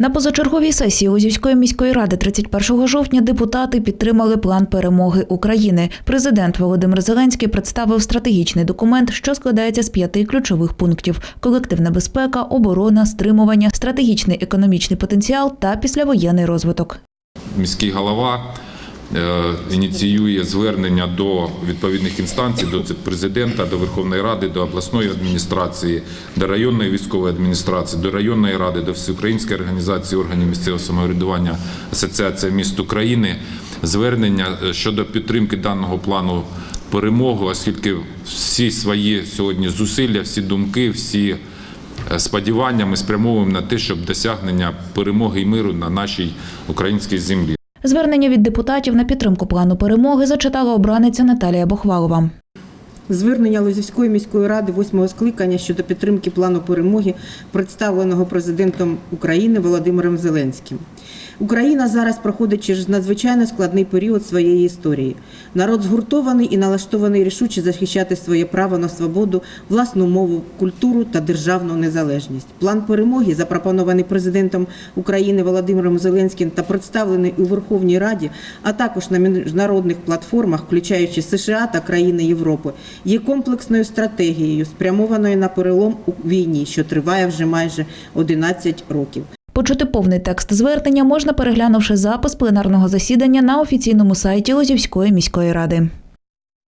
На позачерговій сесії узівської міської ради 31 жовтня депутати підтримали план перемоги України. Президент Володимир Зеленський представив стратегічний документ, що складається з п'яти ключових пунктів: колективна безпека, оборона, стримування, стратегічний економічний потенціал та післявоєнний розвиток. міський голова ініціює звернення до відповідних інстанцій, до президента, до Верховної Ради, до обласної адміністрації, до районної військової адміністрації, до районної ради, до Всеукраїнської організації органів місцевого самоврядування Асоціація міст України. Звернення е, щодо підтримки даного плану перемоги, оскільки всі свої сьогодні зусилля, всі думки, всі е, сподівання ми спрямовуємо на те, щоб досягнення перемоги і миру на нашій українській землі. Звернення від депутатів на підтримку плану перемоги зачитала обраниця Наталія Бохвалова. Звернення Лозівської міської ради восьмого скликання щодо підтримки плану перемоги, представленого президентом України Володимиром Зеленським. Україна зараз проходить через надзвичайно складний період своєї історії. Народ згуртований і налаштований рішуче захищати своє право на свободу, власну мову, культуру та державну незалежність. План перемоги, запропонований президентом України Володимиром Зеленським та представлений у Верховній Раді, а також на міжнародних платформах, включаючи США та країни Європи, є комплексною стратегією, спрямованою на перелом у війні, що триває вже майже 11 років. Почути повний текст звернення можна переглянувши запис пленарного засідання на офіційному сайті Лозівської міської ради.